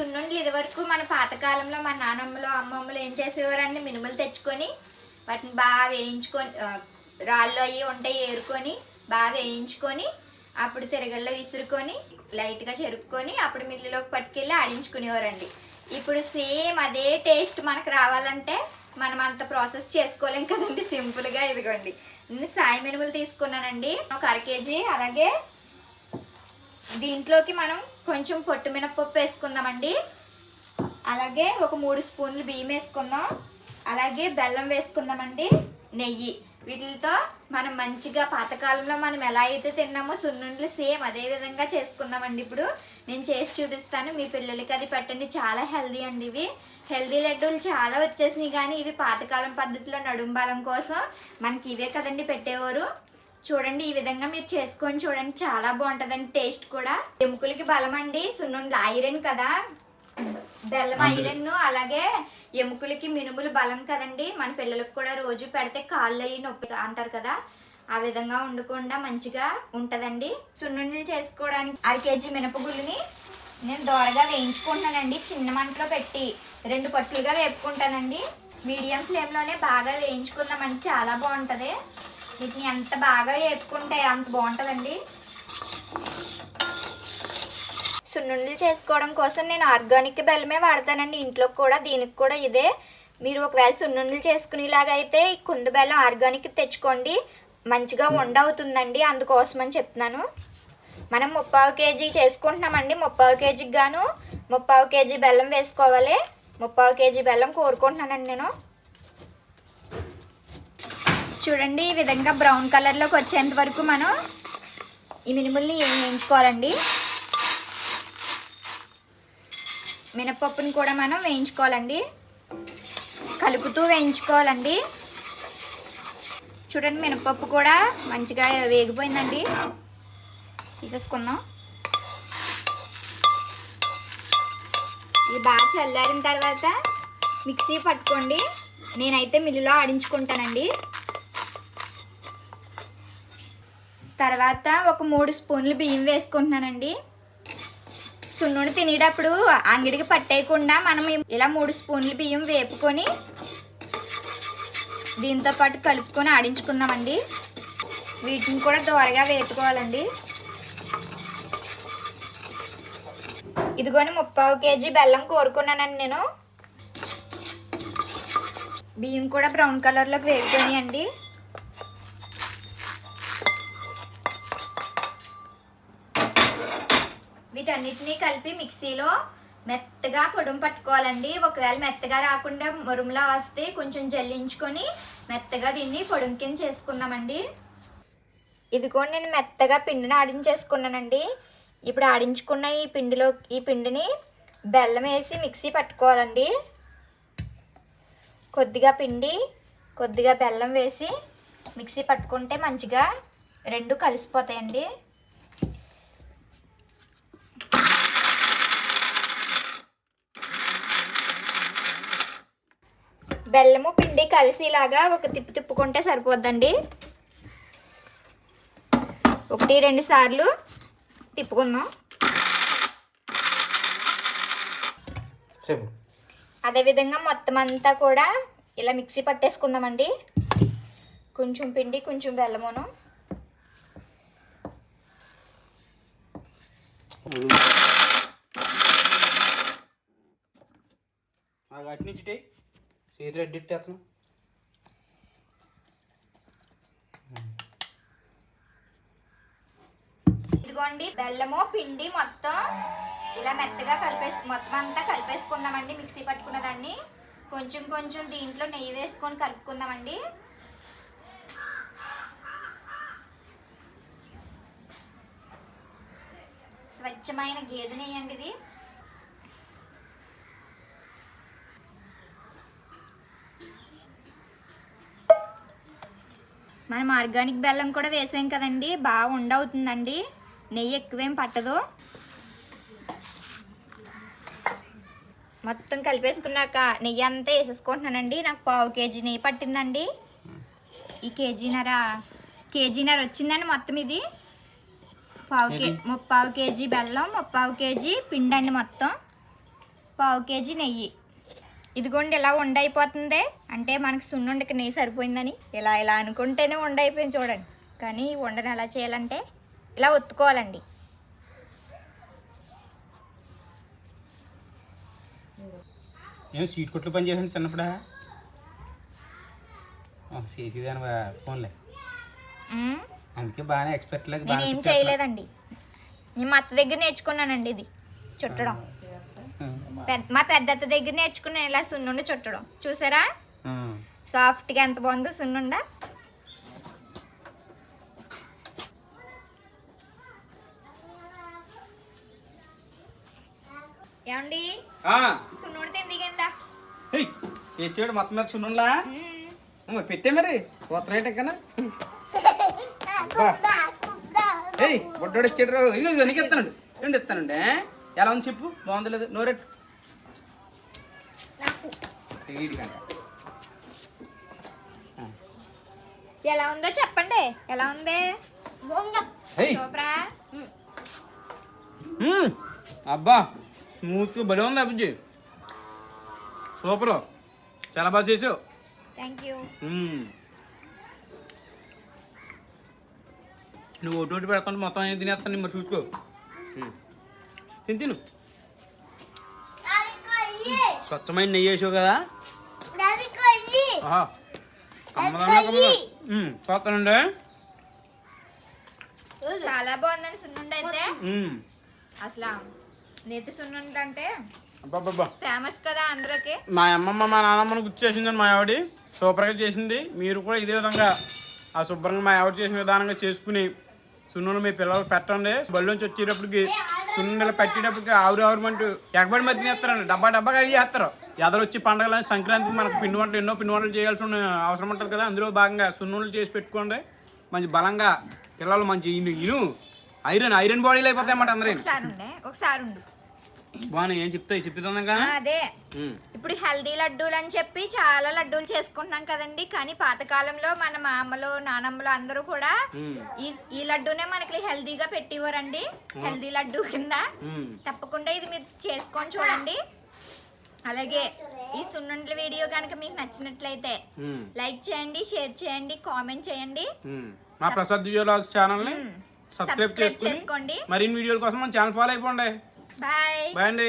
సున్నుండలు ఇది వరకు మన పాతకాలంలో మన నానమ్మలు అమ్మమ్మలు ఏం చేసేవారండి? మినుములు తెచ్చుకొని వాటిని బాగా వేయించుకొని రాళ్ళు అవి ఉంటాయి ఏరుకొని బాగా వేయించుకొని అప్పుడు తిరగల్లో విసురుకొని లైట్గా చెరుపుకొని అప్పుడు మిల్లులోకి పట్టుకెళ్ళి ఆడించుకునేవారండి. ఇప్పుడు సేమ్ అదే టేస్ట్ మనకు రావాలంటే మనం అంత ప్రాసెస్ చేసుకోలేం కదండి. సింపుల్గా ఇదిగోండి. నేను సాయి మినుములు తీసుకున్నానండి. ఒక అర కేజీ. అలాగే దీంట్లోకి మనం కొంచెం పొట్టు మినపప్పు వేసుకుందామండి. అలాగే ఒక మూడు స్పూన్లు బియ్యం వేసుకుందాం. అలాగే బెల్లం వేసుకుందామండి. నెయ్యి. వీటితో మనం మంచిగా పాతకాలంలో మనం ఎలా అయితే తిన్నామో సున్నుండలు సేమ్ అదే విధంగా చేసుకుందామండి ఇప్పుడు. నేను చేసి చూపిస్తాను. మీ పిల్లలకి అది పెట్టండి. చాలా హెల్దీ అండి ఇవి. హెల్దీ లడ్డూలు చాలా వచ్చేసినాయి కానీ ఇవి పాతకాలం పద్ధతిలో నడుంబాలం కోసం మనకి ఇవే కదండి పెట్టేవారు. చూడండి ఈ విధంగా మీరు చేసుకొని చూడండి చాలా బాగుంటుందండి టేస్ట్ కూడా. ఎముకలకి బలం అండి. సున్నుండలు ఐరన్ కదా. బెల్లం ఐరన్ అలాగే ఎముకలకి మినుములు బలం కదండి. మన పిల్లలకు కూడా రోజు పెడితే కాళ్ళు అయ్యి నొప్పి అంటారు కదా. ఆ విధంగా ఉండకుండా మంచిగా ఉంటుందండి. సున్నుండలు చేసుకోవడానికి అర కేజీ మినపగుళ్ళని నేను దోరగా వేయించుకుంటానండి చిన్న మంటలో పెట్టి రెండు పట్టులుగా వేపుకుంటానండి. మీడియం ఫ్లేమ్లోనే బాగా వేయించుకుందామండి. చాలా బాగుంటుంది. వీటిని ఎంత బాగా వేసుకుంటే అంత బాగుంటుందండి. సున్నుండలు చేసుకోవడం కోసం నేను ఆర్గానిక్ బెల్లమే వాడతానండి. ఇంట్లో కూడా దీనికి కూడా ఇదే. మీరు ఒకవేళ సున్నుండలు చేసుకునేలాగా అయితే ఈ కుందు బెల్లం ఆర్గానిక్ తెచ్చుకోండి. మంచిగా వండవుతుందండి అందుకోసం అని చెప్తున్నాను. మనం ముప్పావు కేజీ చేసుకుంటున్నామండి. ముప్పావు కేజీకి గాను ముప్పావు కేజీ బెల్లం వేసుకోవాలి. ముప్పావు కేజీ బెల్లం కోరుకుంటున్నానండి నేను. చూడండి ఈ విధంగా బ్రౌన్ కలర్లోకి వచ్చేంత వరకు మనం ఈ మినుముల్ని వేయించుకోవాలండి? మినపప్పుని కూడా మనం వేయించుకోవాలండి. కలుపుతూ వేయించుకోవాలండి. చూడండి మినపప్పు కూడా మంచిగా వేగిపోయిందండి. తీసేసుకుందాం. ఇది బాగా చల్లారిన తర్వాత మిక్సీ పట్టుకోండి. నేనైతే మిల్లులో ఆడించుకుంటానండి. తర్వాత ఒక మూడు స్పూన్లు బియ్యం వేసుకుంటున్నానండి. సున్నుండి తినేటప్పుడు అంగిడికి పట్టేయకుండా మనం ఇలా మూడు స్పూన్లు బియ్యం వేపుకొని దీంతో పాటు కలుపుకొని ఆడించుకున్నామండి వీటిని కూడా దోరగా వేపుకోవాలండి. ఇదిగోని ముప్పావు కేజీ బెల్లం కోరుకున్నానండి నేను. బియ్యం కూడా బ్రౌన్ కలర్లోకి వేపుకొని వీటన్నిటిని కలిపి మిక్సీలో మెత్తగా పొడుం పట్టుకోవాలండి. ఒకవేళ మెత్తగా రాకుండా మురుములా వస్తే కొంచెం జల్లించుకొని మెత్తగా దీన్ని పొడుం కింద చేసుకుందామండి. ఇదిగో నేను మెత్తగా పిండిని ఆడించేసుకున్నానండి. ఇప్పుడు ఆడించుకున్న ఈ పిండిలో ఈ పిండిని బెల్లం వేసి మిక్సీ పట్టుకోవాలండి. కొద్దిగా పిండి కొద్దిగా బెల్లం వేసి మిక్సీ పట్టుకుంటే మంచిగా రెండు కలిసిపోతాయండి. బెల్లము పిండి కలిసిలాగా ఒక తిప్పు తిప్పుకుంటే సరిపోద్దండి. ఒకటి రెండు సార్లు తిప్పుకుందాం. అదేవిధంగా మొత్తం అంతా కూడా ఇలా మిక్సీ పట్టేసుకుందామండి. కొంచెం పిండి కొంచెం బెల్లమును. నాకు అటు నుంచి ఇటే. చేతులు అడ్డెట్టేస్తాను ఇదిగోండి బెల్లము పిండి మొత్తం ఇలా మెత్తగా కలిపేసి మొత్తం అంతా కలిపేసుకుందామండి మిక్సీ పట్టుకున్న దాన్ని కొంచెం కొంచెం దీంట్లో నెయ్యి వేసుకొని కలుపుకుందామండి. స్వచ్ఛమైన గేదె నెయ్యి అండి ఇది. మనం ఆర్గానిక్ బెల్లం కూడా వేసాం కదండి. బాగా ఉండవుతుందండి. నెయ్యి ఎక్కువేం పట్టదు. మొత్తం కలిపేసుకున్నాక నెయ్యి అంతా వేసేసుకుంటున్నానండి. నాకు పావు కేజీ నెయ్యి పట్టిందండి. ఈ కేజీన్నర కేజీన్నర వచ్చిందండి మొత్తం ఇది. పావు కే? ముప్పావు కేజీ బెల్లం ముప్పావు కేజీ పిండి అండి మొత్తం. పావు కేజీ నెయ్యి. ఇదిగోండి ఇలా ఉండైపోతుంది. అంటే మనకి సున్నుండకి నెయ్యి సరిపోయిందని ఇలా ఇలా అనుకుంటేనే ఉండైపోయింది చూడండి. కానీ ఈ ఉండని ఎలా చేయాలంటే ఇలా ఒత్తుకోవాలండి. నేను సీట్ కొట్లు పని చేసాను చిన్నప్పుడా? చేసేదాని ఫోన్లే. అందుకే బాగానే ఎక్స్పర్ట్ లాగా నేను ఏం చేయలేదండి. నేను మా అత్త దగ్గర నేర్చుకున్నానండి ఇది చుట్టడం. మా పెద్దత్త దగ్గర నేర్చుకున్నాను ఇలా సున్నుండ చుట్టడం. చూసారా? సాఫ్ట్గా ఎంత బాగుందో సున్నుండ. ఏమండి? సున్నుండ తిందిగందా చేసేవాడు మొత్తం మీద సున్నులా పెట్టే మరి. కొత్త రేట్ ఎక్కనా ఏయ్ బొడ్డోడు ఇచ్చాడు. ఇదిగో నీకు ఇస్తానండి. రెండు ఇస్తానండి? ఎలా ఉంది చెప్పు? బాగుంది లేదు. నోరెట్ వీడికంట ఎలా ఉందో చెప్పండి. ఎలా ఉంది? ఏయ్. సూపరా. మ్మ్. అబ్బా స్మూత్ భలే ఉంది అభిజీ. సూపర్. చాలా బాగా చేసావు. థ్యాంక్ యూ మ్మ్. నువ్వు ఒకటి ఒకటి పెడతాను మొత్తం ఏం తినేస్తాను మరి చూసుకో. తిని తిను. స్వచ్ఛమైన నెయ్యి వేసావు కదా. చూస్తానండి చాలా బాగుందండి సున్నుండ అయితే. అసలు నేతి సున్నుండ అంటే ఫేమస్ కదా అందరికి. మా అమ్మమ్మ మా నాన్నమ్మను గుర్తు చేసిందని మా ఆవిడ. సూపర్గా చేసింది. మీరు కూడా ఇదే విధంగా ఆ శుభ్రంగా మా ఆవిడ చేసిన విధానంగా చేసుకుని సున్నులు మీ పిల్లలకు పెట్టండి. బళ్ళోంచి వచ్చేటప్పటికి సున్నులు పెట్టేటప్పటికి ఆవురు ఆవురమంటూ ఎగబడి మరి తినేస్తారండి డబ్బా డబ్బా కలిగి చేస్తారు ఎదరు వచ్చి పండగలని సంక్రాంతికి మనకు పిండి వంటలు ఎన్నో పిండి వంటలు చేయాల్సి ఉన్న అవసరం ఉంటుంది కదా. అందులో భాగంగా సున్నులు చేసి పెట్టుకోండి. మంచి బలంగా పిల్లలు మంచి ఇను ఇను ఐరన్ ఐరన్ బాడీలు అయిపోతాయి అన్నమాట అందరూ. ఒకసారి బాగా ఏం చెప్తాయి? ఆ, అదే. ఇప్పుడు హెల్దీ లడ్డూలు అని చెప్పి చాలా లడ్డూలు చేసుకుంటున్నాం కదండి. కానీ పాతకాలంలో మన మామలు నానమ్మలు అందరూ కూడా. ఈ ఈ లడ్డూనే మనకి హెల్దీగా పెట్టివ్వరండి హెల్దీ లడ్డూ కింద. తప్పకుండా ఇది మీరు చేసుకొని చూడండి. అలాగే ఈ సున్నుండ్ల వీడియో కనుక మీకు నచ్చినట్లయితే. లైక్ చేయండి షేర్ చేయండి కామెంట్ చేయండి. మా ప్రసాద్ వ్లాగ్స్ ఛానల్ని మ్మ్. సబ్స్క్రైబ్ చేసుకోండి మరిన్ని వీడియోల కోసం మన ఛానల్ ఫాలో అయిపోండి బాయ్ బాయ్ అండి